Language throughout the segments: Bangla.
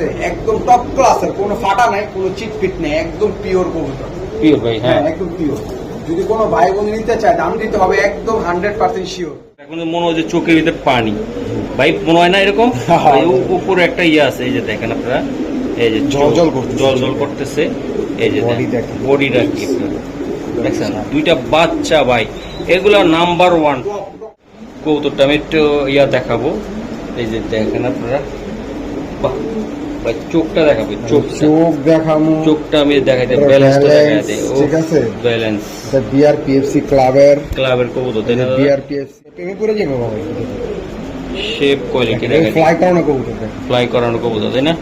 আছে একদম টপ ক্লাসের কোনো ফাটা নাই কোনো চিটপিট নেই একদম পিওর কবুতর। পিওর ভাই হ্যাঁ। হ্যাঁ একদম পিওর যদি কোনো ভাই বোন নিতে চায় দাম দিতে হবে একদম হান্ড্রেড পার্সেন্ট শিওর এখন মনে হয় যে চোখের ভিতরে পানি। ভাই মনে হয় না এরকম? ভাই, উপরে একটা ইয়ে আছে এই যে দেখেন আপনারা এই যে জল জল করতেছে। জল জল করতেছে এই যে বডিটা কি দেখছেন? দুইটা বাচ্চা ভাই। এগুলা নাম্বার ওয়ান কৌতুকটা আমি একটু ইয়া দেখাবো। এই যে দেখেন আপনারা। বাহ। ভাই চোখটা দেখাবে চোখ চোখ দেখামু। চোখটা আমি দেখাইতে ব্যালেন্সটা ঠিক আছে? ব্যালেন্স বিআর পিএফসি ক্লাবের ক্লাবের কবুতর তাই না? বিআর প্রেমে পড়ে যাবে বাবা শেপ কোয়ালিটি দেখাই ফ্লাই করানো কবুতর ফ্লাই করানো কবুতর তাই না?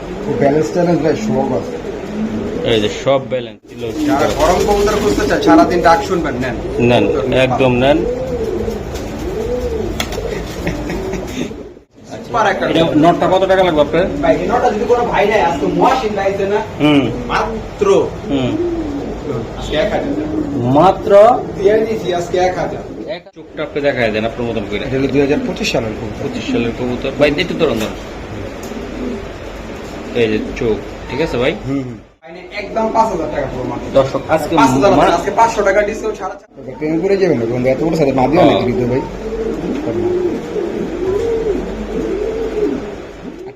ব্যালেন্স ট্যালেন্স ভাই সব আছে। এই যে সব ব্যালেন্স যারা গরম কবুতর খুঁজতে চায় সারাদিন ডাক শুনবেন নেন। নেন একদম নেন। পার একটা নটটা কত টাকা লাগবে আপনার? ভাই এই যদি কোনো ভাই নাই আজকে মহাসিন গাইছে না হুম। মাত্র হুম। মাত্র? দিয়ে দিয়েছি আজকে এক হাজার। এক চোখটা আপনি দেখায় দেন আপনার মতন করে। এটা দুই হাজার পঁচিশ সালের কবুতর। পঁচিশ সালের কবুতর। ভাই একটু ধরুন এই যে চোখ ঠিক আছে ভাই? হুম একদম পাঁচ হাজার টাকা পুরো দর্শক আজকে পাঁচ হাজার আজকে পাঁচশো টাকা ডিসকাউন্ট ছাড়া পড়ে যাবেন এত বড় সাথে মাদিও হ্যাঁ। নাকি ভাই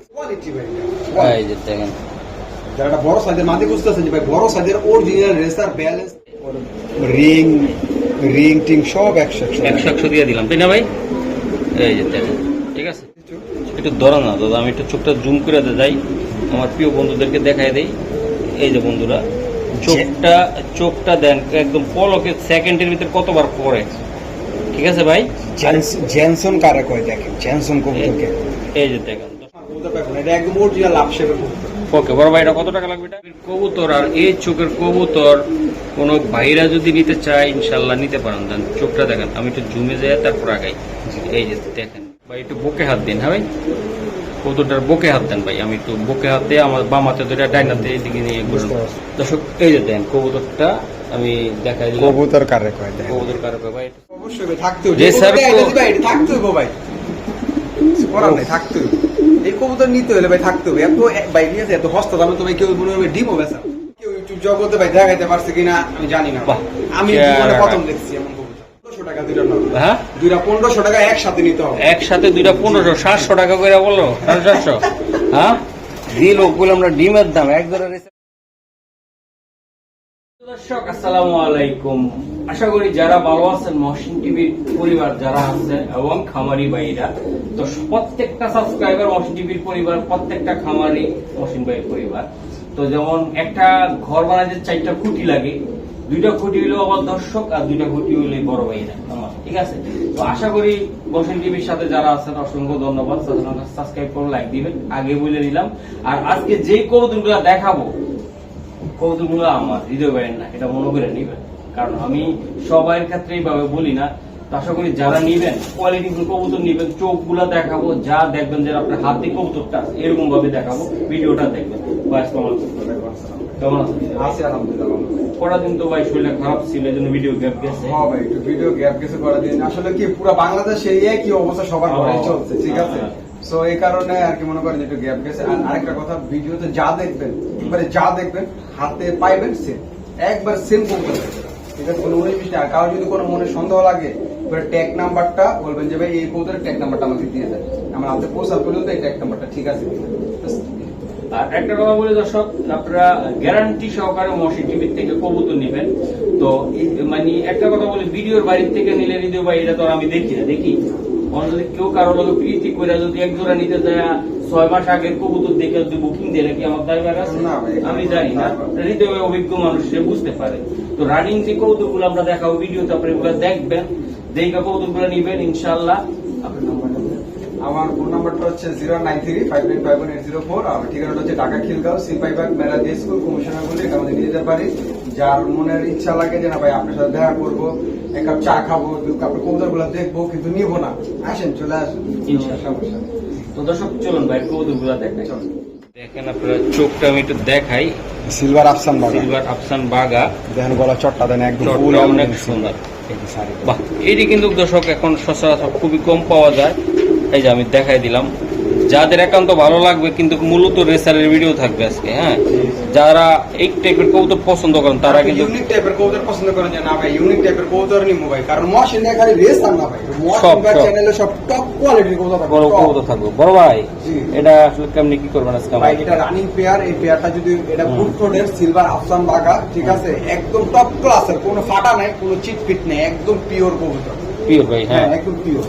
কোয়ালিটি ভাই এই যে দেখেন। যারা বড় সাইজের মাদি খুঁজতেছে যে ভাই বড় সাইজের original racer balance ring ring টিং সব একশো একশো একশো একশো দিয়ে দিলাম তাই না ভাই? এই যে দেখেন ঠিক আছে? একটু ধরো না দাদা আমি একটু চোখটা জুম করে দিয়ে যাই। আমার প্রিয় বন্ধুদেরকে দেখাই দেই। এই যে বন্ধুরা চোখটা চোখটা দেন একদম পলকে সেকেন্ডের ভিতরে কতবার পরে ঠিক আছে ভাই? জেনসন কারে কয় দেখেন? জেনসন কবুতরকে। এই যে দেখেন। এটা একদম অরিজিনাল লাভ শেপের কবুতর। ওকে বড় ভাই এটা কত টাকা লাগবে এটা? কবুতর আর এই চোখের কবুতর কোনো ভাইরা যদি নিতে চায় ইনশাল্লাহ নিতে পারেন। দেন চোখটা দেখেন আমি একটু জুমে যাই তারপর আগাই। এই যে দেখেন ভাই একটু বুকে হাত দিন হ্যাঁ ভাই? কবুতরটার বুকে হাত দেন ভাই আমি একটু বুকে হাত দিয়ে আমার বাম হাতে দুটা ডাইন হাতে এদিকে নিয়ে ঘুরুন। দর্শক এই যে দেন কবুতরটা আমি দেখাই দিলাম। কবুতর কারে কয় কবুতর কারও ভাই? অবশ্যই থাকতে হবে স্যার এটা থাকতে হবে ভাই। করার নাই থাকতে হবে এই কবুতর নিতে হলে ভাই থাকতে হবে। এত ভাই ঠিক আছে? এত হস্ত দামে তো ভাই কেউ মনে হবে ডিমও বেচা। কেউ ইউটিউব জগতে ভাই দেখাইতে পারছে কিনা আমি জানি না। আমি জীবনে প্রথম দেখছি এমন হ্যাঁ? দুইটা পনেরোশো টাকা একসাথে নিতে হবে। একসাথে দুইটা পনেরোশো সাতশো টাকা করে বলল সাড়ে সাতশো। হ্যাঁ? দিল বলে আমরা ডিমের দাম এক ধরে দর্শক আসসালামু আলাইকুম। আশা করি যারা ভালো আছেন, মহসিন টিভির পরিবার যারা আছেন এবং খামারি ভাইরা, তো প্রত্যেকটা সাবস্ক্রাইবার মহসিন টিভির পরিবার, প্রত্যেকটা খামারি মহসিন ভাইয়ের পরিবার। তো যেমন একটা ঘর বানাতে চারটা খুঁটি লাগে, দুইটা খুঁটি হইল আমার দর্শক আর দুইটা খুঁটি হইলে বড় ভাইরা আমার, ঠিক আছে? তো আশা করি মহসিন টিভির সাথে যারা আছেন, অসংখ্য ধন্যবাদ। সাবস্ক্রাইব করুন লাইক দিবেন, আগে বলে দিলাম আর আজকে যে কৌতুকগুলো দেখাবো, কৌতুকগুলো আমার হৃদয় বাইরের না, এটা মনে করে নিবেন। কারণ আমি সবার ক্ষেত্রে এইভাবে বলি না। আশা করি যারা নিবেন কোয়ালিটি কবুতর নিবেন চোখগুলো দেখাবো যা দেখবেন যে আপনার হাতে কবুতরটা এরকম ভাবে দেখাবো ভিডিওটা দেখবেন। বয়স কেমন কেমন আছে আলহামদুলিল্লাহ কটা দিন তো ভাই শরীরটা খারাপ ছিল এই জন্য ভিডিও গ্যাপ গেছে। হ্যাঁ ভাই একটু ভিডিও গ্যাপ কিছু করে দিন। আসলে কি পুরো বাংলাদেশে এই একই অবস্থা সবার ঘরে হ্যাঁ। চলছে ঠিক আছে? হ্যাঁ। সো এই কারণে আর কি মনে করেন একটু গ্যাপ গেছে। আর আরেকটা কথা ভিডিওতে যা দেখবেন যা দেখবেন হাতে পাইবেন সেম একবার সেম দেখবেন। আছে কোনো উনিশ বিশ টাকা কারও যদি কোনো মনে সন্দেহ লাগে, এবারে ট্যাগ নাম্বারটা বলবেন যে, ভাই, এই কবুতরের ট্যাগ নাম্বারটা আমাকে দিয়ে দেয় আমার হাতে পৌঁছার পর্যন্ত এই ট্যাগ নাম্বারটা ঠিক আছে? আর একটা কথা বলি দর্শক, আপনারা গ্যারান্টি সহকারে মসি টিভির থেকে কবুতর নেবেন। তো মানে একটা কথা বলি, ভিডিওর বাড়ির থেকে নিলে ভিডিও ভাই, এটা তো আমি দেখি না, দেখি? যদি কেউ কারও লোক প্রীতি করে যদি এক জোড়া নিতে যায় ছয় মাস আগের কবুতর দেখে যদি বুকিং আমার দায়বার আছে? আমি জানি না। হৃদয় অভিজ্ঞ মানুষ সে বুঝতে পারে। তো রানিং যে কবুতরগুলো আমরা দেখাবো ভিডিওতে আপনি দেখবেন। কবুতরগুলো নিবেন ইনশাল্লাহ আপনার নাম্বারটা আমার ফোন নাম্বারটা হচ্ছে zero nine three five nine five one eight zero four. আর ঠিকানাটা হচ্ছে ঢাকা খিলগাঁও সিপাইবাগ মেলা দিয়ে স্কুল কমিশনার বলে আমাদের নিয়ে যেতে পারি। যার মনের ইচ্ছা লাগে যে না ভাই আপনার সাথে দেখা করব। এক কাপ চা খাব দু কাপ কবুতরগুলো দেখব কিন্তু নিবো না। আসেন চলে আসেন। সমস্যা তো দর্শক চলুন ভাই কৌতুকগুলা দেখেন আপনারা চোখটা আমি একটু দেখাই। সিলভার আফসান বাগা। সিলভার আফসান বাগা। দেখেন গলা চট্টা দেন একদম চটটা ফুল অনেক সুন্দর। বাহ এটি কিন্তু দর্শক এখন সচরাচর খুবই কম পাওয়া যায়। এই যে আমি দেখাই দিলাম। যাদের একান্ত ভালো লাগবে কিন্তু মূলত রেসারের ভিডিও থাকবে আজকে হ্যাঁ? যারা এই টাইপের কবুতর পছন্দ করেন তারা কিন্তু ইউনিক টাইপের কবুতর পছন্দ করেন যে না ভাই ইউনিক টাইপের কবুতর নিমু ভাই কারণ মশিন দিয়ে খালি রেস আর না ভাই। মশিন সব। চ্যানেলে সব। টপ কোয়ালিটির কবুতর থাকবে, বড়। কবুতর থাকবে। বড় ভাই এটা আসলে কেমনি কি করবেন আজকে ভাই এটা রানিং পেয়ার এই পেয়ারটা যদি এটা হুম। বুট সিলভার আফসান বাগা ঠিক আছে? একদম টপ ক্লাসের কোনো ফাটা নাই কোনো চিট ফিট নেই একদম পিওর কবুতর। পিওর ভাই হ্যাঁ। হ্যাঁ একদম পিওর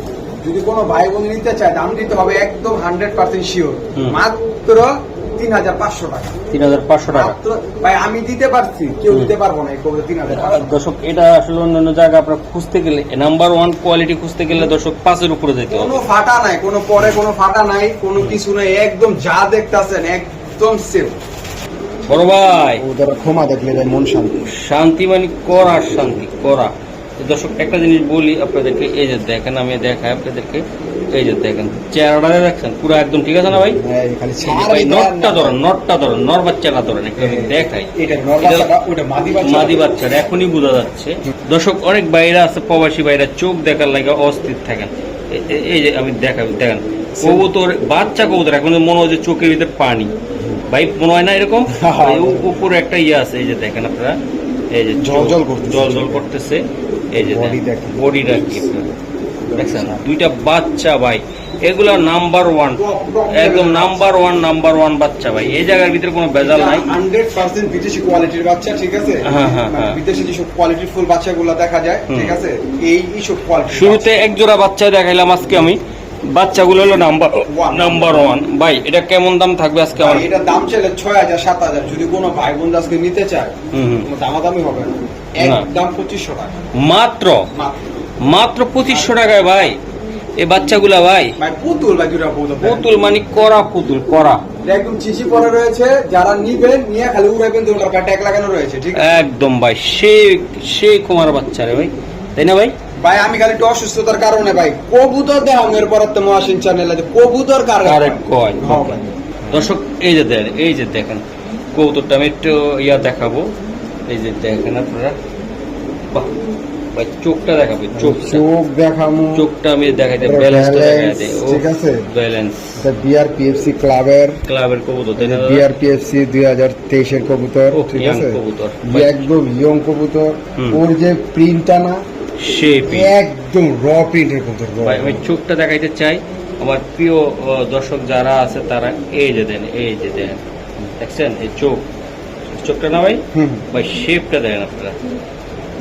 যদি কোনো ভাই বোন নিতে চায় দাম দিতে হবে একদম হান্ড্রেড পার্সেন্ট শিওর মাত্র তিন হাজার পাঁচশো টাকা। তিন হাজার পাঁচশো টাকা। ভাই আমি দিতে পারছি কেউ দিতে পারব না এই তিন হাজার দর্শক এটা আসলে অন্যান্য জায়গা আপনার খুঁজতে গেলে নাম্বার ওয়ান কোয়ালিটি খুঁজতে গেলে দর্শক পাঁচের উপরে যেতে কোনো ফাটা নাই কোনো পরে কোনো ফাটা নাই কোনো কিছু নাই একদম যা দেখতেছেন একদম সেফ বড় ভাই। ওদের ক্ষমা দেখলে মন শান্তি। শান্তি মানে করা শান্তি করা। দর্শক একটা জিনিস বলি আপনাদেরকে এই যে দেখেন আমি দেখাই আপনাদেরকে এই যে দেখেন চেহারাটা দেখছেন পুরো একদম ঠিক আছে না ভাই? হ্যাঁ, ভাই নটটা ধরেন নটটা ধরেন নর বাচ্চাটা ধরেন একটু আমি দেখাই। মাদি বাচ্চা। বাচ্চাটা এখনই বোঝা যাচ্ছে। দর্শক অনেক বাইরে আছে প্রবাসী বাইরে চোখ দেখার লাগে অস্থির থাকেন। এই যে আমি দেখাবো দেখেন কবুতর বাচ্চা কবুতর এখন মনে হয় যে চোখের ভিতরে পানি। ভাই মনে হয় না এরকম? উপরে একটা ইয়ে আছে এই যে দেখেন আপনারা এই যে জল জল করতেছে। জল জল করতেছে এই যে বডিটা কি? দেখছেন? দুইটা বাচ্চা ভাই। এগুলা নাম্বার ওয়ান একদম নাম্বার ওয়ান নাম্বার ওয়ান বাচ্চা ভাই। এই জায়গার ভিতরে কোনো ভেজাল নাই। হান্ড্রেড পার্সেন্ট বিদেশি কোয়ালিটির বাচ্চা ঠিক আছে? হ্যাঁ, হ্যাঁ, মানে হ্যাঁ। বিদেশি যেসব কোয়ালিটির ফুল বাচ্চাগুলো দেখা যায় ঠিক আছে? এই সব কোয়ালিটি শুরুতে এক জোড়া বাচ্চা দেখাইলাম আজকে আমি। বাচ্চাগুলো হলো নাম্বার নাম্বার ওয়ান। ভাই এটা কেমন দাম থাকবে আজকে আমার? এটার দাম চাইলে ছয় হাজার সাত হাজার যদি কোনো ভাই বোন আজকে নিতে চায় দামাদামি হবে না। একদম পঁচিশশো টাকা। মাত্র? মাত্র। পঁচিশশো টাকায় ভাই? এই বাচ্চাগুলা ভাই? ভাই পুতুল ভাই দুটা পুতুল। পুতুল মানে করা পুতুল করা একদম চিচি পরে রয়েছে। যারা নিবেন নিয়ে খালি উড়াইবেন দুটার গায়ে ট্যাগ লাগানো রয়েছে ঠিক একদম ভাই। সে সে কুমার বাচ্চা রে ভাই। তাই না ভাই? ভাই আমি খালি একটু অসুস্থতার কারণে ভাই। কবুতর দেখাম এরপর তো মহাসিন চ্যানেলে কবুতর কারে কারেক্ট কয় হ্যাঁ দর্শক এই যে দেখেন এই যে দেখেন কৌতুকটা আমি একটু ইয়া দেখাবো। এই যে দেখেন আপনারা। ভাই চোখটা দেখাবে চোখ চোখ দেখামু চোখটা আমি দেখাই পুরো ব্যালেন্সটা দেখাই ঠিক আছে? ব্যালেন্স বিআরপিএফসি ক্লাবের ক্লাবের কবুতর তাই না? বিআরপিএফসি দুই হাজার তেইশের কবুতর ঠিক আছে? কবুতর। একদম ইয়ং কবুতর। ওর যে প্রিন্টটা না সেই একদম র প্রিন্টের কবুতর ভাই আমি চোখটা দেখাইতে চাই। আমার প্রিয় দর্শক যারা আছে তারা এই যে দেন এই যে দেন। দেখছেন? এই চোখ। চোখটা না ভাই? ভাই শেপটা দেন আপনারা।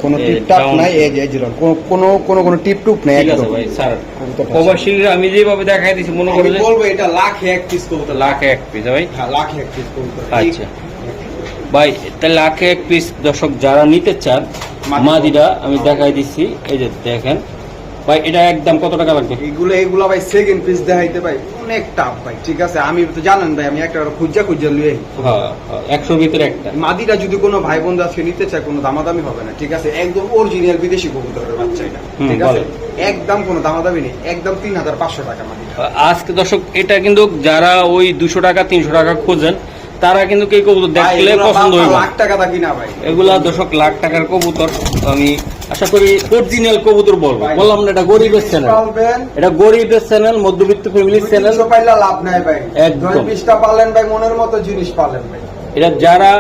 কোনো টিপ টাপ নাই এই যে এই যে এরকম। কোনো কোনো টিপ টুপ নাই একদম। ভাই স্যার। আমি যেভাবে দেখাই দিছি মনে করি বলব এটা লাখে এক পিস কবুতর। লাখ এক পিস ভাই। হ্যাঁ লাখে এক পিস কবুতর। আচ্ছা। ভাই তাহলে লাখে এক পিস দর্শক যারা নিতে চান মাদি মাদিরা আমি দেখাই দিচ্ছি এই যে দেখেন। ভাই এটা একদম কত টাকা লাগবে? এগুলো এইগুলো ভাই সেকেন্ড পিস দেখাইতে ভাই অনেক টাফ ভাই ঠিক আছে? আমি তো জানেন ভাই আমি একটা খুঁজা খুঁজা লুয়ে হ্যাঁ হ্যাঁ, একশোর ভিতরে একটা। মাদিটা যদি কোনো ভাই বোন আজকে নিতে চায় কোনো দামাদামি হবে না ঠিক আছে? একদম অরিজিনাল বিদেশি কবুতরের বাচ্চা এটা ঠিক আছে? একদম কোনো দামাদামি নেই একদম তিন হাজার পাঁচশো টাকা মাদিটা আজকে দর্শক এটা কিন্তু যারা ওই দুশো টাকা তিনশো টাকা খোঁজেন তারা কিন্তু কে কবুতর দেখলে পছন্দ লাখ- লাখ টাকা দা কিনা ভাই। এগুলা দর্শক লাখ টাকার কবুতর। আমি আশা করি অরিজিনাল কবুতর বলব। বললাম না এটা গরিবের চ্যানেল এটা গরিবের চ্যানেল মধ্যবিত্ত ফ্যামিলির চ্যানেল পাইলা পাইলে লাভ নাই ভাই। একদম। পিসটা পালেন ভাই মনের মতো জিনিস পালেন ভাই। এটা যারা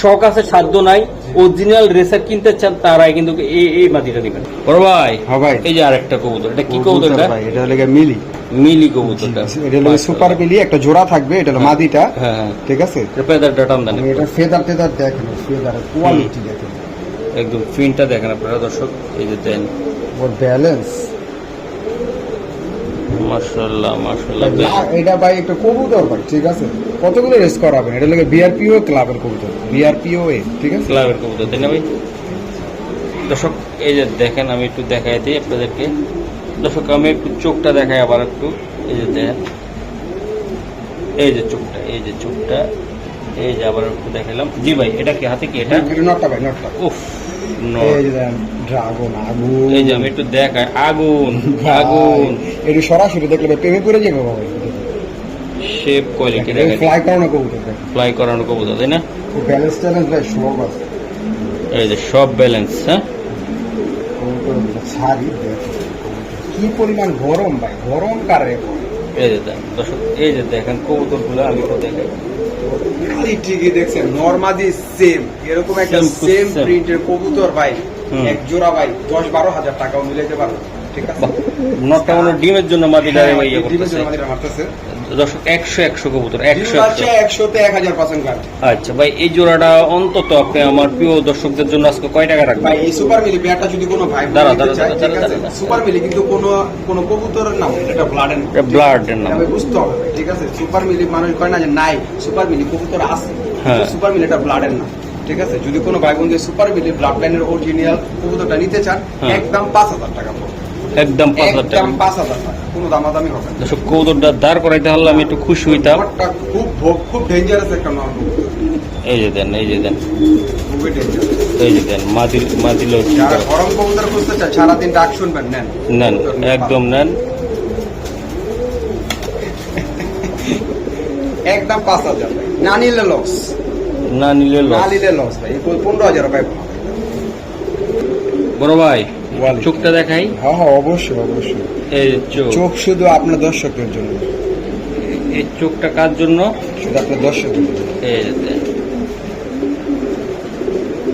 শখ আছে সাধ্য নাই। অরিজিনাল রেসার কিনতে চান তারাই কিন্তু এই এই মাটিটা নেবেন বড় ভাই হ্যাঁ ভাই। এই যে আরেকটা কবুতর এটা কি কবুতর এটা? ভাই এটা হলো মিলি। মিলি কবুতরটা। এটা হলো সুপার মিলি একটা জোড়া থাকবে এটা হলো মাদিটা হ্যাঁ হ্যাঁ। ঠিক আছে? এটা পেদারটা টান দেন এটা ফেদার টেদার দেখেন ফেদারের কোয়ালিটি দেখেন। একদম ফিনটা দেখেন আপনারা দর্শক। এই যে দেন। ওর ব্যালেন্স মাশাআল্লাহ মাশাআল্লাহ। এটা ভাই একটা কবুতর ভাই ঠিক আছে? কতগুলো রেস করাবেন? এটা লাগে বিআরপিও ক্লাবের কবুতর বিআরপিও এ ঠিক আছে? ক্লাবের কবুতর তাই না ভাই? দর্শক এই যে দেখেন আমি একটু দেখাই দিই আপনাদেরকে। দর্শক আমি একটু চোখটা দেখাই আবার একটু। এই যে দেখেন এই যে চোখটা এই যে চোখটা এই যে আবার একটু দেখালাম জি ভাই এটা কি হাতে কি এটা? নটটা ভাই নটটা। উফ ড্রাগন আগুন। এই যে আমি একটু দেখাই আগুন আগুন। এটা সরাসরি দেখলে প্রেমে পড়ে যাবে বাবা শেপ কোয়ালিটি দেখাই ফ্লাই করানো কবুতর ফ্লাই করানো কবুতর তাই না? ব্যালেন্স ট্যালেন্স ভাই সব আছে। এই যে সব ব্যালেন্স হ্যাঁ? কি পরিমাণ গরম ভাই গরম কারে এই যে দর্শক এই যে দেখেন কবুতরগুলো আমি তো দেখাই। খালি ঠিকই দেখছেন নর্মাদি সেম এরকম একটা সেম প্রিন্টের কবুতর ভাই এক জোড়া ভাই দশ বারো হাজার টাকাও মিলাইতে পারো ঠিক আছে? নটটা মনে ডিমের জন্য মাটি হ্যাঁ, ইয়ে ডিমের জন্য মাদিটা মারতেছে। দর্শক একশো একশো কবুতর একশো একশোতে এক হাজার পার্সেন্ট আচ্ছা ভাই এই জোড়াটা অন্তত আপনি আমার প্রিয় দর্শকদের জন্য আজকে কয় টাকা রাখবেন? ভাই এই সুপার মিলি পেয়ারটা যদি কোনো ভাই বোন দাঁড়া, দাঁড়া, দাঁড়া। সুপার মিলি কিন্তু কোনো কোনো কবুতরের নাম এটা ব্লাড এন্ড এটা ব্লাড এর নাম। বুঝতে হবে ঠিক আছে? সুপার মিলি মানুষ কয় না যে নাই সুপার মিলি কবুতর আছে। হ্যাঁ। সুপার মিলি এটা ব্লাডের না ঠিক আছে? যদি কোনো ভাই বোন সুপার মিলি ব্লাড লাইনের অরিজিনাল কবুতরটা নিতে চান হ্যাঁ। একদম পাঁচ হাজার টাকা পড়বে। একদম পাঁচ হাজার টাকা। পাঁচ হাজার টাকা কোনো দামাদামি হবে না। দাঁড় করাইতে পারলে আমি একটু খুশি হইতাম। খুব খুব ডেঞ্জারাস একটা নট এই যে দেন এই যে দেন। খুবই ডেঞ্জারাস এই যে দেন মাদিল মাদিল গরম কবুতর খুঁজতে চায় সারাদিন ডাক শুনবেন নেন। নেন একদম নেন। একদম পাঁচ হাজার। না নিলে লস না নিলে না নিলে লস ভাই। পনেরো হাজার পাইব বড় ভাই। চোখটা দেখাই। হ্যাঁ হ্যাঁ অবশ্যই অবশ্যই। এই চোখ। চোখ শুধু আপনার দর্শকের জন্য। এই চোখটা কার জন্য? শুধু আপনার দর্শকের জন্য। এই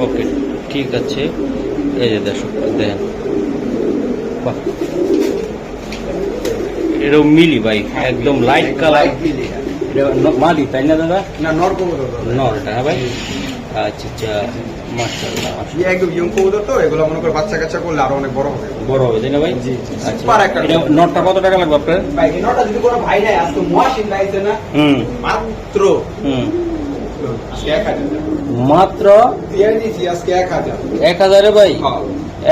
ওকে ঠিক আছে। এই যে দর্শক দেন বাহ। এরকম মিলি ভাই একদম লাইট কালার মাদি তাই না দাদা? না নর তো। হ্যাঁ ভাই? আচ্ছা মাশাআল্লাহ একদম ইয়ং কবুতর তো এগুলো মনে করে বাচ্চা কাচ্চা করলে আরও অনেক বড় হবে। বড় হবে তাই না ভাই? জি, জি। আচ্ছা এটা নটটা কত টাকা লাগবে আপনার? ভাই এই যদি কোনো ভাই নাই আজকে না হুম। মাত্র হুম। এক হাজার। মাত্র দিয়ে দিয়েছি আজকে এক হাজারে। ভাই? হ্যাঁ।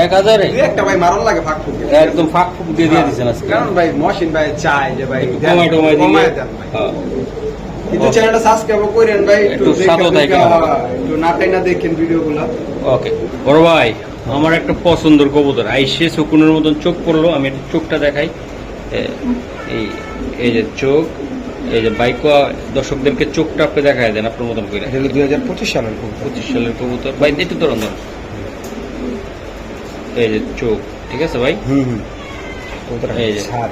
এক হাজারে? একটা ভাই মারণ লাগে ফাঁক ফুকে একদম ফাঁক ফুক দিয়ে দিয়ে দিচ্ছেন আজকে। কারণ ভাই মহাসিন ভাই চায় যে ভাই দেন ভাই। হ্যাঁ। কিন্তু চ্যানেলটা সাবস্ক্রাইব করেন ভাই একটু দেখে, দেখেন। একটু নাটাই না দেখেন ভিডিওগুলো। ওকে বড় ভাই আমার একটা পছন্দের কবুতর। আইসে শকুনের মতন চোখ পড়ল আমি একটু চোখটা দেখাই। এই এই যে চোখ এই যে বাইক দর্শকদেরকে চোখটা আপনি দেখায় দেন আপনার মতন করে। এটা দুই হাজার পঁচিশ সালের কবুতর। পঁচিশ সালের কবুতর। ভাই একটু ধরুন ধরুন। এই যে চোখ ঠিক আছে ভাই? হুম হুম। এই যে। ছাদ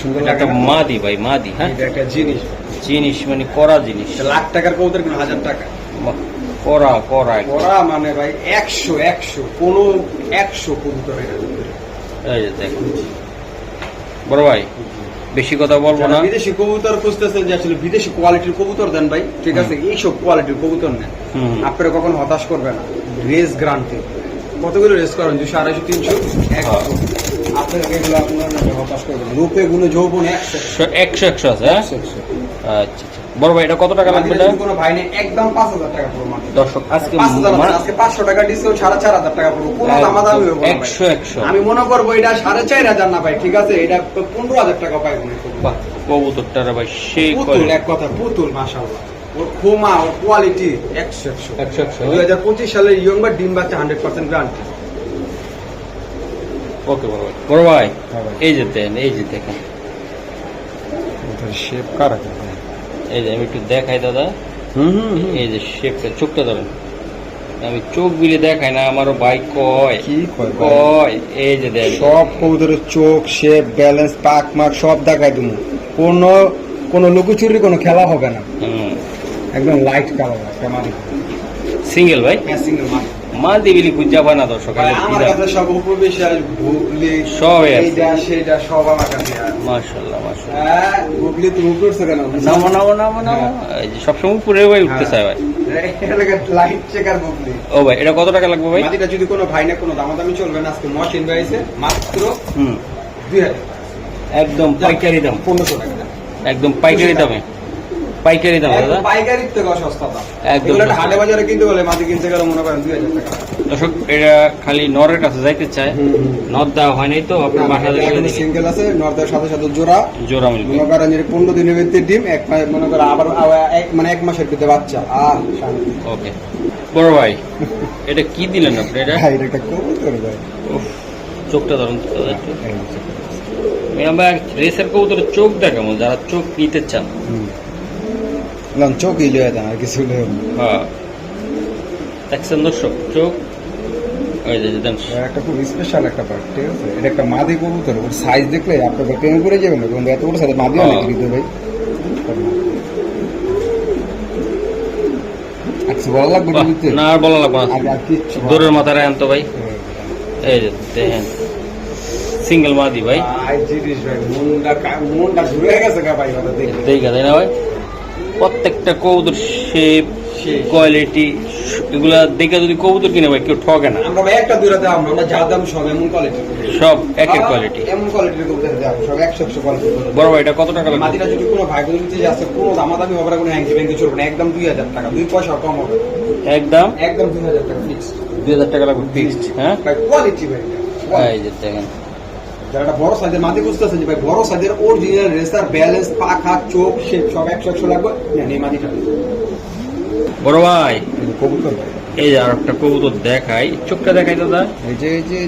সুন্দর একটা না? মাদি ভাই মাদি হ্যাঁ? একটা জিনিস। জিনিস মানে করা জিনিস। লাখ টাকার কবুতর কিন্তু হাজার টাকা। করা করা করা মানে ভাই একশো একশো কোন একশো কবুতর এই দেখুন। বড় ভাই বেশি কথা বলব না। বিদেশি কবুতর খুঁজতেছেন যে আসলে বিদেশি কোয়ালিটির কবুতর দেন ভাই ঠিক আছে? এইসব কোয়ালিটির কবুতর নেন। আপনারা কখনো হতাশ করবে না। রেস গ্রান্টে কতগুলো রেস করেন? দুশো আড়াইশো তিনশো? একশো। হ্যাঁ। এগুলো আপনার হতাশ করবে না যৌবন একশো একশো। একশো আছে হ্যাঁ? একশো, একশো। আচ্ছা আচ্ছা। বড় ভাই এটা কত টাকা লাগবে এটা? কোনো ভাই নেই একদম পাঁচ হাজার টাকা পড়বে মাত্র। দর্শক আজকে পাঁচ হাজার মা- না, আজকে পাঁচশো টাকা ডিসকাউন্ট সাড়ে চার হাজার টাকা পড়ব। কোনো দামাদামি হবে না ভাই। একশো একশো। আমি মনে করব এটা সাড়ে চার হাজার না ভাই ঠিক আছে? এটা পনেরো হাজার টাকা পাইবো না বাহ কবুতরটার ভাই সেই পুতুল এক কথা পুতুল মাশাআল্লাহ। ওর খোমা ওর কোয়ালিটি একশো একশো। একশো একশো দুই হাজার পঁচিশ সালের ইয়ং বা ডিম বাচ্চা হান্ড্রেড পার্সেন্ট গ্রান্ট ওকে বড় ভাই। বড় ভাই হ্যাঁ এই যে দেন এই যে দেখেন। শেপ কারা এই যে আমি একটু দেখাই দাদা। হুম। এই যে শেপটা চোখটা ধরেন। আমি চোখ বিলে দেখাই না আমারও ভাই কয়। কি কয় কয় এই যে দেখ সব কবুতরের চোখ শেপ ব্যালেন্স পাক মার্ক সব দেখাই তুমি কোনো কোনো লুকোচুরি কোনো খেলা হবে না। একদম লাইট কালার একটা সিঙ্গেল ভাই? সিঙ্গেল মাল মা দিবিলি খুঁজা পায় না দর্শক আমার কাছে সব উপবিশ্বাস গুগলি সব এইটা সেটা সব আমার কাছে আছে। মাশাল্লাহ মাশাল্লাহ হ্যাঁ তুমি করছ কেন? নামো নামো নামো নামো। এই যে সবসময় উপরে ভাই। উঠতে চায় ভাই লাইট চেকার ও ভাই এটা কত টাকা লাগবে ভাই? মাটিটা যদি কোনো ভাই না কোনো দামাদামি চলবে না আজকে মশিন বাইছে মাত্র হুম। দুই হাজার একদম পাইকারি দাম। পনেরোশো টাকা। দাম। একদম পাইকারি দামে। পাইকারি দাম দাদা? পাইকারির থেকে সস্তা দাম। একদম হাটে বাজারে কিনতে গেলে মাটি কিনতে গেলে মনে করেন দুই হাজার টাকা। দর্শক এটা খালি নরের কাছে যাইতে চায়। নদ দেওয়া হয় নাই তো আপনার বাসা সিঙ্গেল আছে নর্থের সাথে সাথে জোড়া। জোড়া মিলবে মনে করেন যে পনেরো দিনের ভিত্তি ডিম এক মাস মনে করেন আবার এক মানে এক মাসের ভিতরে বাচ্চা। আহ ওকে। বড় ভাই এটা কি দিলেন আপনি এটা? ভাই এটা একটা কবুতর ভাই। চোখটা ধরুন যে। আমরা রেসের কবুতরের চোখ দেখাবো যারা চোখ নিতে চান। বললাম চোখই লিয়ে দেন আর কিছু লিয়ে হ্যাঁ দেখছেন দর্শক চোখ ওই যে দেন একটা খুব স্পেশাল একটা পার্ট ঠিক আছে এটা একটা মাদি কবুতর ওর সাইজ দেখলে আপনার প্রেমে পড়ে যাবেন না এত বড় মাদি অনেক। কিন্তু ভাই আচ্ছা লাগবে না আর বলা লাগবে না দূরের মাথায় রাখেন তো ভাই এই যে দেখেন সিঙ্গেল মাদি ভাই জিনিস ভাই মনটা মনটা ঘুরে গেছে গা ভাই দেখে দেখে তাই না ভাই প্রত্যেকটা কবুতর শেপ. কোয়ালিটি এগুলা দেখে যদি কবুতর কিনে ভাই কেউ ঠকে না। আমরা ভাই একটা দুইটা দাম আমরা যা দাম সব এমন কোয়ালিটি সব এক এক কোয়ালিটি এমন কোয়ালিটির কবুতর দাম সব কোয়ালিটি বড় ভাই এটা কত টাকা লাগবে? মাদিরা যদি কোনো ভাই বোন নিতে যাচ্ছে কোনো দামাদামি হবে না কোনো চলবে না একদম দুই হাজার টাকা দুই পয়সা কম হবে একদম? একদম দুই হাজার টাকা ফিক্স দুই হাজার টাকা লাগবে ফিক্সড হ্যাঁ? কোয়ালিটি ভাই এই যে দেখেন। যারা একটা বড় সাইজের মাদি বুঝতেছেন যে ভাই বড় সাইজের অরিজিনাল রেসার ব্যালেন্স পাখা চোখ শেপ সব একশো একশো লাগবে? নেন এই মাদিটা বড় ভাই কবুতর। এই যে আর একটা কবুতর দেখাই। চোখটা দেখাই দাদা। এই যে এই যে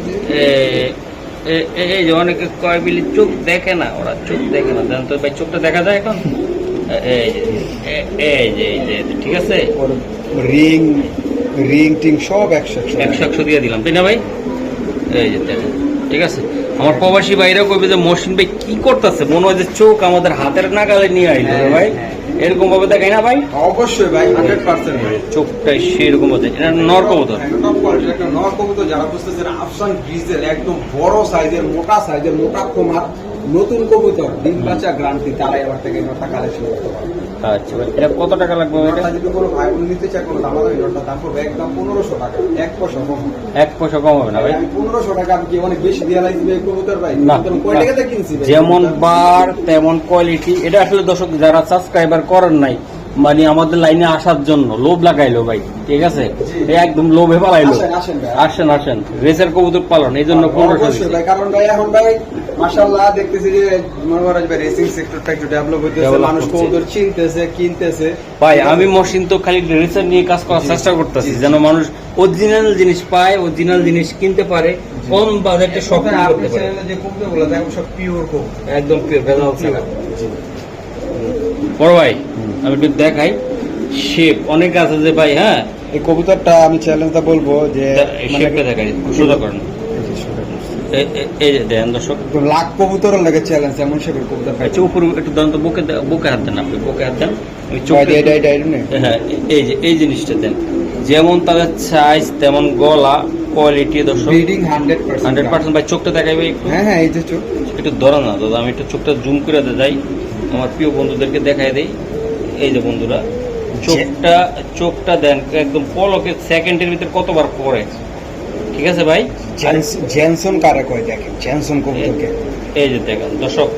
এই যে। অনেকে কয় বিলি চোখ দেখে না ওরা চোখ দেখে না। জানেন তো ভাই চোখটা দেখা যায় এখন? এই যে এই যে ঠিক আছে? রিং রিং টিং সব একশো একশো। একশো একশো দিয়ে দিলাম তাই না ভাই? এই যে ঠিক আছে? আমার প্রবাসী ভাইরা কবে যে মহসিন ভাই কি করতেছে? মনে হয় যে চোখ আমাদের হাতের নাগালে নিয়ে আইল ভাই। এরকম ভাবে দেখাই না ভাই? অবশ্যই ভাই হান্ড্রেড পার্সেন্ট ভাই। চোখটাই সেরকম হচ্ছে এটা নর কবুতর। টপ কোয়ালিটির একটা নর কবুতর যারা বুঝতেছে আফসান গ্রিজের একদম বড় সাইজের মোটা সাইজের মোটা কোমার নতুন কবুতর দিন বাচ্চা গ্রান্তি তারাই আমার থেকে নটা কালেকশন করতে পারবে। আচ্ছা এটা কত টাকা লাগবে এটা যদি কোনো ভাই বোন নিতে চায় কোনো দাম হবে একদম পনেরোশো টাকা এক পয়সা কম হবে। এক পয়সা কম হবে না ভাই? পনেরোশো টাকা আমি কি অনেক বেশি দিয়ে লাগবে কবুতর ভাই? না কয় টাকাতে কিনছি যেমন বার তেমন কোয়ালিটি এটা আসলে দর্শক যারা সাবস্ক্রাইবার করেন নাই মানে আমাদের লাইনে আসার জন্য লোভ লাগাইলো ভাই ঠিক আছে? একদম লোভে পালাইলো। আসেন, আসেন ভাই। রেসের কবুতর পালন এই জন্য পনেরোশো ভাই কারণ ভাই এখন ভাই মাশাআল্লাহ দেখতেছি যে মনে করা যাবে রেসিং সেক্টরটা একটু ডেভেলপ হইতেছে মানুষ। কবুতর চিনতেছে কিনতেছে। ভাই আমি মশিন তো খালি রেসের নিয়ে কাজ করার চেষ্টা করতেছি। যেন মানুষ অরিজিনাল জিনিস পায় অরিজিনাল জিনিস কিনতে পারে কম বাজেটে সব করতে পারে। যে কবুতরগুলো দেখো সব পিওর কবুতর। একদম pure, ভেজাল ছাড়া। বড় ভাই আমি একটু দেখাই। শেপ অনেক আছে যে ভাই হ্যাঁ? এই কবুতরটা আমি চ্যালেঞ্জটা বলব যে এই মানে শেপটা দেখাই সোজা করেন। এই- এই- এই যে দেন দর্শক। লাখ কবুতর লাগে চ্যালেঞ্জ এমন শেপের কবুতর আচ্ছা উপরে একটু দেন তো বুকে বুকে হাত দেন আপনি বুকে হাত দেন। ওই চোখ চোখটা এটা এটা এটা নেই হ্যাঁ এই যে এই জিনিসটা দেন। যেমন তাদের সাইজ তেমন গলা কোয়ালিটি দর্শক। ব্রিডিং ভাই। চোখটা দেখাইবে একটু? হ্যাঁ হ্যাঁ এই যে চোখ। একটু ধরা না দাদা আমি একটু চোখটা জুম করে যাই আমার প্রিয় বন্ধুদেরকে দেখাই দেই। এই যে বন্ধুরা চোখটা চোখটা দেন একদম পলকে সেকেন্ডের ভিতরে কতবার পরে ঠিক আছে ভাই? জেনস- জেনসন কারে কয় দেখেন? জেনসন কবুতরকে। এই যে দেখেন দর্শক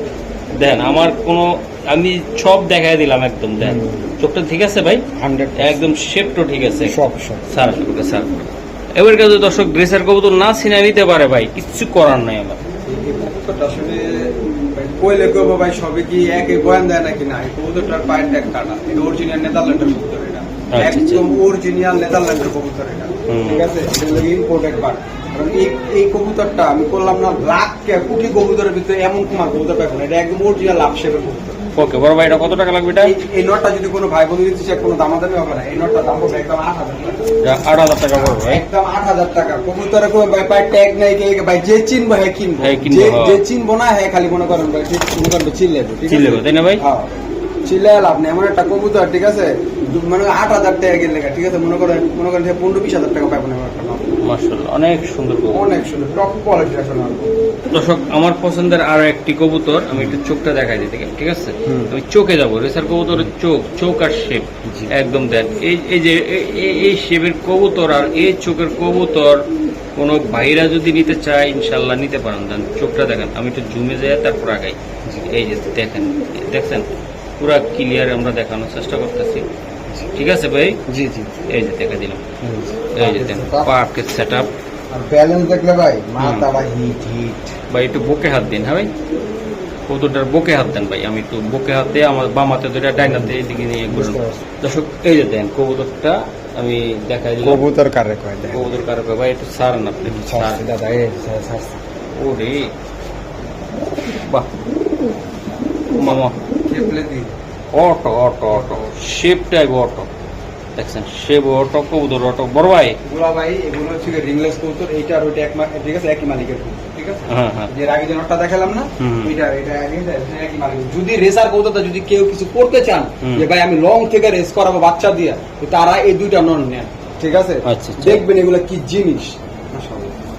দেন আমার কোনো আমি সব দেখাই দিলাম একদম দেন। চোখটা ঠিক আছে ভাই? হান্ড্রেড একদম শেপটা ঠিক আছে। সব সব। স্যার ওকে স্যার এবার কাছে দর্শক ড্রেসের কবুতর না চিনে নিতে পারে ভাই কিচ্ছু করার নাই আমার। এই আসলে কইলে কইবো ভাই সবে কি একই বয়ান দেয় নাকি না? এই কবুতরটার পায়ের ট্যাগ কাটা। এটা অরিজিনাল নেদারল্যান্ডের কবুতর এটা। আচ্ছা, একদম অরিজিনাল নেদারল্যান্ডের কবুতর এটা। ঠিক আছে? এটা হলো ইম্পোর্টেড পার্ট কারণ এই এই কবুতরটা আমি করলাম না লাখ কে কোটি কবুতরের ভিতরে এমন কুমার কবুতর পাইবো না। এটা একদম অরিজিনাল লাভ শেপের কবুতর। ওকে বড় ভাই এটা কত টাকা লাগবে এটা? এই নোটটা যদি কোনো ভাই বন্ধু দিতে চায় কোনো দামাদামি হবে না। এই নোটটা দাম হবে একদম আট হাজার আট হাজার টাকা বড় ভাই। একদম আট হাজার টাকা। কবুতরে কোনো ভাই পায় ট্যাগ নাই কে ভাই যে চিনবো হ্যাঁ কিনবো। হ্যাঁ, কিনবো, যে হ্যাঁ। যে চিনবো না হ্যাঁ খালি মনে করেন ভাই ঠিক মনে করেন চিল্লে চিল্লে তাই না ভাই? হ্যাঁ। চিল্লে লাভ নেই এমন একটা কবুতর ঠিক আছে? মানে আট হাজার টাকা গেলে ঠিক আছে? মনে করেন মনে করেন পনেরো বিশ হাজার টাকা পাবো না এমন একটা নট। মার্শাল্লাহ অনেক সুন্দর অনেক সুন্দর টপ কোয়ালিটি আসলে দর্শক আমার পছন্দের আরও একটি কবুতর আমি একটু চোখটা দেখাই দিতে ঠিক আছে? আমি চোখে যাব রেসার কবুতরের চোখ চোখ আর শেপ একদম দেন এই এই যে এই শেপের কবুতর আর এই চোখের কবুতর কোনো ভাইরা যদি নিতে চায় ইনশাল্লাহ নিতে পারেন। দেন চোখটা দেখেন আমি একটু জুমে যাই তারপর আগাই। এই যে দেখেন দেখছেন? পুরা ক্লিয়ার আমরা দেখানোর চেষ্টা করতেছি। ঠিক আছে ভাই? জি জি। এই যে দেখা দিলাম। এই যে দেন পার্কের সেট আপ আর ব্যালেন্স দেখলে ভাই মাথা ভাই হিট হিট। ভাই একটু বুকে হাত দিন হ্যাঁ ভাই? কবুতরটার বুকে হাত দেন ভাই আমি একটু বুকে হাত দিয়ে আমার বাম হাতে দুটা ডাইন হাতে এদিকে নিয়ে দর্শক এই যে দেন কবুতরটা আমি দেখাই দিলাম। কবুতর কারে কয় দেখ কবুতর কারও ভাই একটু সারান আপনি সারান দাদা এই ছাড়ছি। ওরে বাহ। মামা কেপলে দি অটো অটো অটো শেপটাই অটো দেখছেন? বড় টক কবুতর টক বড় ভাই? এগুলা ভাই এগুলো হচ্ছে রিংলেস কবুতর। এইটা আর ওইটা এক ঠিক আছে? একই মালিকের ঠিক আছে? হ্যাঁ হ্যাঁ। যে আগে যে নটটা দেখালাম না এটা এটা এটা একই মালিক যদি রেসার কবুতরটা যদি কেউ কিছু করতে চান যে ভাই আমি লং থেকে রেস করাবো বাচ্চা দিয়ে তারা এই দুইটা নন নেন ঠিক আছে? আচ্ছা, আচ্ছা। দেখবেন এগুলো কি জিনিস।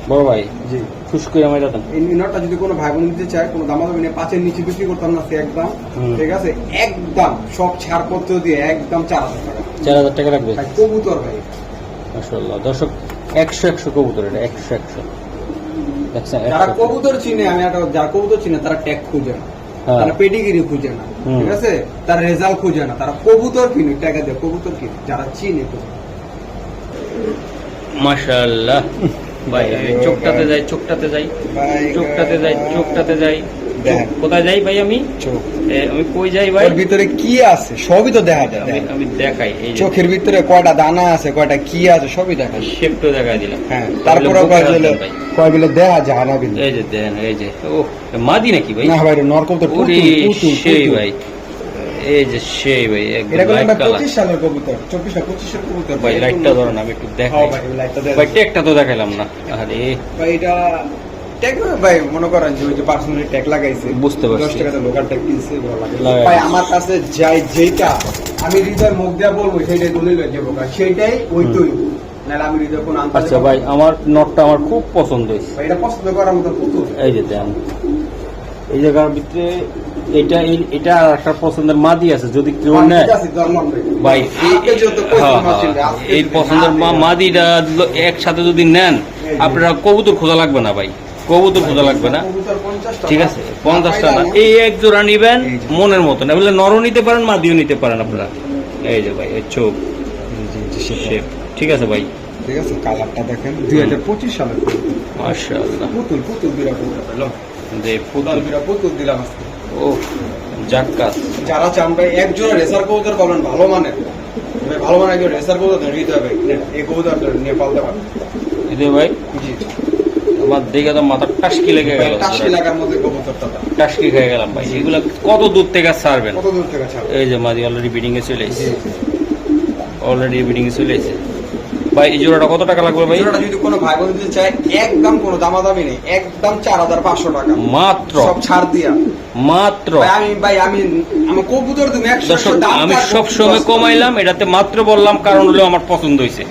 বড় ভাই? জি। খুশ করে আমার দাদা এই নটটা যদি কোনো ভাই বোন নিতে চায় কোনো দাম হবে না পাঁচের নিচে বিক্রি করতাম না একদম ঠিক আছে? একদম সব ছাড়পত্র দিয়ে একদম চার হাজার টাকা। চার হাজার টাকা ভাই কবুতর ভাই। মাসাল্লাহ দর্শক একশো একশো কবুতর এটা একশো একশো। যারা কবুতর। চিনে আমি একটা যারা কবুতর চিনে তারা ট্যাগ খুঁজে না। হ্যাঁ। তারা পেডিগিরি খুঁজে না ঠিক আছে? তারা রেজাল্ট খুঁজে না তারা কবুতর কিনে ট্যাগে দেয় কবুতর কিনে যারা চিনে। মাশাআল্লাহ। চোখটাতে যাই চোখটাতে যাই চোখটাতে যাই চোখটাতে যাই। কোথায় যাই ভাই আমি? চোখ। আমি কই যাই ভাই? ভিতরে কি আছে? সবই তো দেখা যায় আমি দেখাই এই চোখের ভিতরে কয়টা দানা আছে কয়টা কি আছে সবই দেখা যায় শেপটা দেখাই দিলাম। হ্যাঁ তারপরে ভাই। কয়গুলো দেখা যায় না কিন্তু। এই যে দেন এই যে। ও মাদি নাকি ভাই? না ভাই নরকম তো পুতুল পুতুল সেই ভাই। এই যে সেই ভাই পঁচিশ সালের কবুতর চব্বিশ না পঁচিশের কবুতর ভাই লাইটটা ধরুন আমি একটু দেখাই। হ্যাঁ ভাই লাইটটা দেখ ভাই টেকটা তো দেখাইলাম না। আরে। ভাই এটা ট্যাগ ভাই মনে করেন যে ওই যে পার্সোনালি ট্যাগ লাগাইছে বুঝতে পারছি। দশ টাকাতে লোকাল ট্যাগ কিনছে এগুলো লাগাইছে। লাগাইছে। ভাই আমার কাছে যাই যেটা আমি হৃদয় মুখ বলব হয়ে ওই আচ্ছা ভাই আমার নটটা আমার খুব পছন্দ হয়েছে। এটা পছন্দ করার মতো এই যে দেন। এই জায়গার ভিতরে এটা এটা আর একটা পছন্দের মাদি আছে যদি কেউ নেয়। ভাই। এই- হ্যাঁ, হ্যাঁ, যদি পছন্দের মাদিটা একসাথে যদি নেন আপনারা কবুতর খোঁজা লাগবে না ভাই। কবুতর খোঁজা লাগবে না। কবুতর 50 টাকা। ঠিক আছে পঞ্চাশটা না। এই এক জোড়া নিবেন মনের মতো না বলে নরও নিতে পারেন মাদিও নিতে পারেন আপনারা। এই যে ভাই চোখ। ঠিক আছে ভাই। ঠিক আছে কালারটা দেখেন। দুই হাজার পঁচিশ সালের। পুতুল পুতুল দিলাম আজকে। ও যারা চান ভাই রেসার কবুতর পাবেন ভালো মানের। ভালো মানের একজন রেসার কবুতর হবে এই কবুতরটা নিয়ে পালতে পারেন এতে ভাই জি আমার দেখে তো মাথা টাসকি লেগে গেল। টাসকি এলাকার মধ্যে কবুতরটা টাসকি খেয়ে গেলাম ভাই এগুলা কত দূর থেকে ছাড়বেন? কত দূর থেকে ছাড়বে এই যে মাদি অলরেডি বিডিং এ চলে এসেছে। অলরেডি বিডিং এ চলে এসেছে। ভাই এই জোড়াটা কত টাকা লাগবে ভাই? জোড়াটা যদি কোনো ভাই বোন দিতে চায় একদম কোনো দামাদামি নেই একদম চার হাজার পাঁচশো টাকা। মাত্র? সব ছাড় দিয়া। মাত্র। আমি ভাই আমি আমি কবুতর তুমি একশো আমি সব সময় কমাইলাম এটাতে মাত্র বললাম কারণ হলো আমার পছন্দ হয়েছে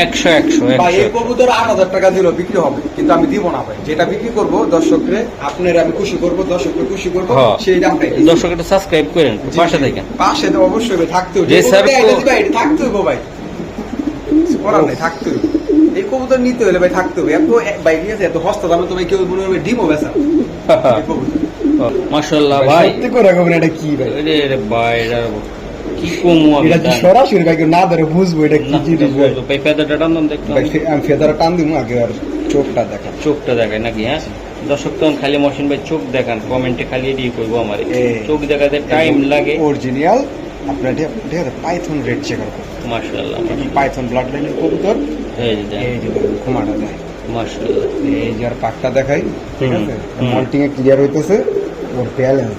একশো একশো ভাই এই কবুতর আট হাজার টাকা দিলেও বিক্রি হবে কিন্তু আমি দিব না ভাই। যেটা বিক্রি করব দর্শকরে আপনার আমি খুশি করব দর্শককে খুশি করব হ্যাঁ। সেই দামটাই দর্শক একটা সাবস্ক্রাইব করেন পাশে। পাশে তো অবশ্যই থাকতে হবে। এটা এটা থাকতে হবে ভাই। করার নাই থাকতে হবে। এই কবুতর নিতে হলে ভাই থাকতে হবে। এত ভাই ঠিক আছে এত হস্ত দামে তো ভাই কেউ মনে হবে ডিমও বেচা। কবুতর। মাশাল্লাহ ভাই সত্যি করে কবেন এটা কি ভাই? আরে ভাই এটা কি কমু এটা কি সরাসরি ভাই না ধরে বুঝব এটা কি জিনিস ভাই? ভাই ফেদারটা টানলাম দেখলাম ভাই আমি ফেদারা টান দিব আগে আর চোখটা দেখা চোখটা দেখায় নাকি হ্যাঁ? দর্শক তখন খালি মশিন ভাই চোখ দেখান কমেন্টে খালি এডিট করব আমার। চোখ দেখাতে টাইম লাগে। অরিজিনাল আপনার ঠিক আছে পাইথন রেড চেকার মাশাল্লাহ পাইথন ব্লাড লাইনের কবুতর? এই যে দেখ, এই যে ঘুমাটা দেয় মাশাল্লাহ এই যে আর পাকটা দেখাই ঠিক আছে? হুম। মল্টিং এ ক্লিয়ার হইতেছে। ওর ব্যালেন্স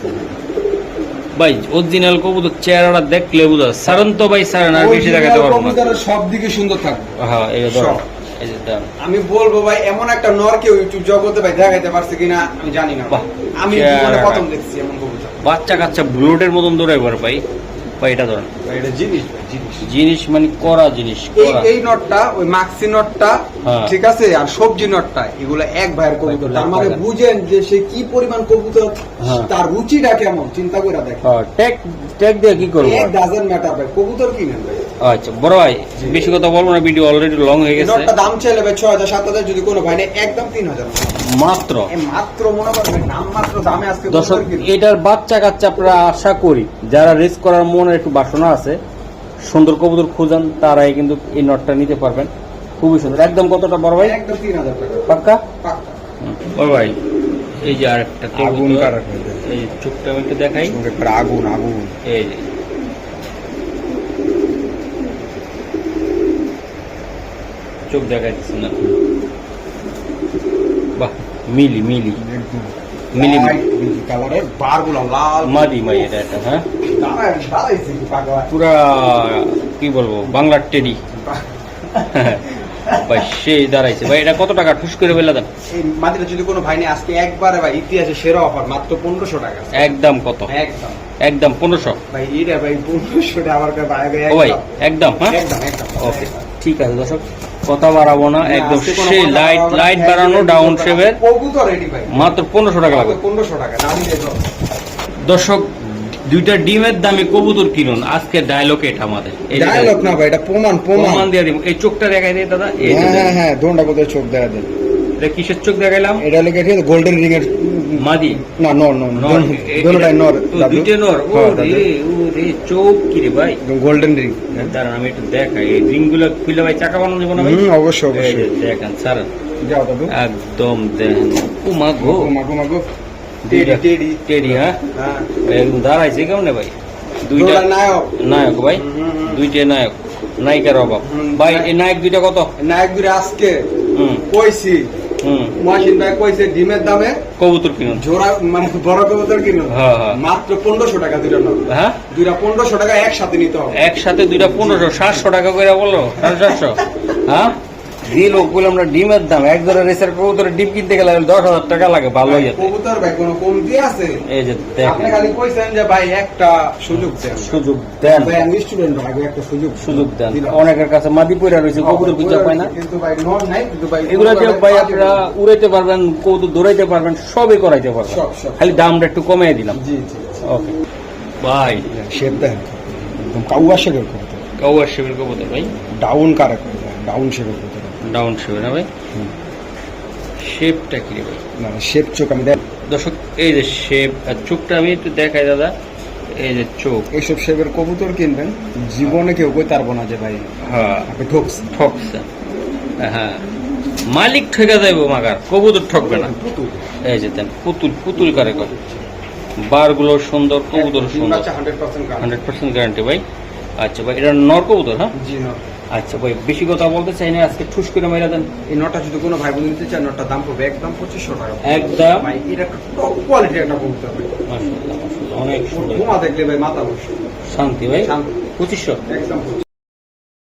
ভাই অরিজিনাল কবুতর চেহারাটা দেখলে বুঝা সারন তো ভাই সারেন আর বেশি দেখাতে পারব না। কবুতরের সব দিকে সুন্দর থাকবে। হ্যাঁ এই ধরো আমি বলব ভাই এমন একটা নর কেউ ইউটিউব জগতে ভাই দেখাইতে পারছে কিনা আমি জানি না। আমি। জীবনে প্রথম দেখছি এমন কবুতর। বাচ্চা কাচ্চা ব্লুডের মতন দৌড়াইবার ভাই। ভাই এটা ধরেন ভাই, এটা জিনিস জিনিস। মানে করা জিনিস এই নটটা ওই মাক্সি নটটা হ্যাঁ। ঠিক আছে? আর সবজি নটটা এগুলো এক ভাইয়ের কবুতর। তার মানে বুঝেন যে সে কি পরিমাণ কবুতর হ্যাঁ। তার রুচিটা কেমন? চিন্তা করে দেখেন। ট্যাগ ট্যাগ দিয়ে কি করব? এক ডাজেন্ট ম্যাটার ভাই। কবুতর কিনেন ভাই। আচ্ছা বড় ভাই বেশি কথা বলব না ভিডিও অলরেডি লং হয়ে গেছে। নটটা দাম চাইলে ভাই ছয় হাজার সাত হাজার যদি কোনো ভাই নেই একদম তিন হাজার। মাত্র? মাত্র মনে করবেন নাম মাত্র দামে আজকে দর্শক এটার বাচ্চা কাচ্চা আপনারা আশা করি যারা রেস করার মনে একটু বাসনা আছে সুন্দর কবুতর খুঁজান তারাই কিন্তু এই নটটা নিতে পারবেন। খুবই সুন্দর। একদম কতটা বড় ভাই? একদম তিন হাজার টাকা। পাক্কা? বড় ভাই এই যে আরেকটা আগুন? এই চোখটা আমি একটু দেখাই। আগুন আগুন। এই চোখ দেখাইতেছে না বাহ মিলি মিলি। মিলি কালারের বার লাল মাদি মাই এটা একটা হ্যাঁ? দাঁড়াইছে পুরা কি বলব বাংলার টেডি ভাই সেই দাঁড়াইছে। ভাই এটা কত টাকা? ঠুস করে বেলা দেন। এই যদি কোনো ভাই নেই আজকে একবারে ভাই ইতিহাসে সেরা অফার মাত্র পনেরোশো টাকা। একদম কত? একদম। একদম পনেরোশো? ভাই এটা ভাই পনেরোশো টাকা আমার ভাই একদম হ্যাঁ? একদম একদম। ওকে ঠিক আছে দর্শক। কথা বাড়াবো না একদম সেই লাইট লাইট বাড়ানো ডাউন ভাই। মাত্র পনেরোশো টাকা লাগবে। পনেরোশো টাকা দর্শক দুইটা ডিমের দামে কবুতর কিনুন। আজকে ডায়লগ এটা আমাদের। ডায়লগ না ভাই এটা প্রমাণ প্রমাণ। দিয়ে দিব। এই চোখটা দেখাই দিয়ে দাদা হ্যাঁ হ্যাঁ হ্যাঁ দোনটা কোথায় চোখ দেখা দেন। এটা কিসের চোখ দেখাইলাম? এটা আছে গোল্ডেন রিং এর মাদি? না নর নর নর। দোনোটাই নর দুইটা নর। ও রে ও রে চোখ কি রে ভাই? গোল্ডেন রিং দাঁড়ান আমি একটু দেখাই। এই রিংগুলো খুলে ভাই চাকা বানানো যাব না ভাই? অবশ্যই অবশ্যই। দেখেন স্যার যাও দাদু। একদম দেখেন। ও মা গো মাগো মাগো দুইটা টেডি টেডি। হ্যাঁ? হ্যাঁ। একদম দাঁড়াইছে কেমন ভাই? দুইটা দুইটা নায়ক। নায়ক ভাই। দুইটা নায়ক। নায়িকার অভাব। ভাই এই নায়ক দুইটা কত? নায়ক দুই আজকে। কইছি। মহাসিন ভাই কইছে ডিমের দামে কবুতর কিনুন। জোড়া মানে বড় কবুতর কিনো হ্যাঁ, হ্যাঁ। মাত্র পনেরোশো টাকা দুইটা হ্যাঁ? দুইটা পনেরোশো টাকা একসাথে নিতে হবে। একসাথে দুইটা পনেরোশো সাতশো টাকা করে বলল সাড়ে সাতশো। হ্যাঁ? যে লোকগুলো আমরা ডিমের দাম এক ধরে রেসের কবুতরের ডিম কিনতে গেলে দশ হাজার টাকা লাগে ভালো হয়ে কবুতর ভাই কোনো কমতি আছে? এই যে আপনি খালি কইছেন যে ভাই একটা সুযোগ দেন। সুযোগ দেন। ভাই আমি স্টুডেন্ট ভাই একটা সুযোগ সুযোগ দেন। অনেকের কাছে মাদি রয়েছে কবুতর খুঁজে পায় না। কিন্তু ভাই নন নাই কিন্তু ভাই এগুলো যে ভাই আপনারা উড়াইতে পারবেন কৌতুক দৌড়াইতে পারবেন সবই করাইতে পারবেন। খালি দামটা একটু কমিয়ে দিলাম। জি জি ওকে। ভাই। শেপ দেন। একদম কাউয়া শেপের কবুতর। কাউয়ার শেপের কবুতর ভাই। ডাউন কারে করে ডাউন শেপের কবুতর। ডাউন না ভাই? শেপটা কি ভাই? না শেপ চোখ আমি দর্শক এই যে শেপ আর চোখটা আমি একটু দেখাই দাদা। এই যে চোখ। এইসব শেপের কবুতর কিনবেন জীবনে কেউ কই পারব না যে ভাই হ্যাঁ। আপনি ঠকছেন। ঠকছে হ্যাঁ। মালিক ঠেকা যাইবো মাগার। কবুতর ঠকবে না। এই যে দেন পুতুল পুতুল কারে করে বারগুলো সুন্দর কবুতর সুন্দর। হান্ড্রেড পার্সেন্ট গ্যারান্টি ভাই। আচ্ছা ভাই এটা নর কবুতর হ্যাঁ? জি না আচ্ছা ভাই বেশি কথা বলতে চাই না আজকে ঠুস করে মেরা দেন। এই নটা যদি কোনো ভাই বোন নিতে চায় নটা দাম পড়বে একদম পঁচিশশো টাকা। একদম? ভাই এটা একটা টপ কোয়ালিটি একটা বলতে হবে অনেক সুন্দর। দেখলে ভাই মাথা বসে শান্তি ভাই? শান্তি। পঁচিশশো? একদম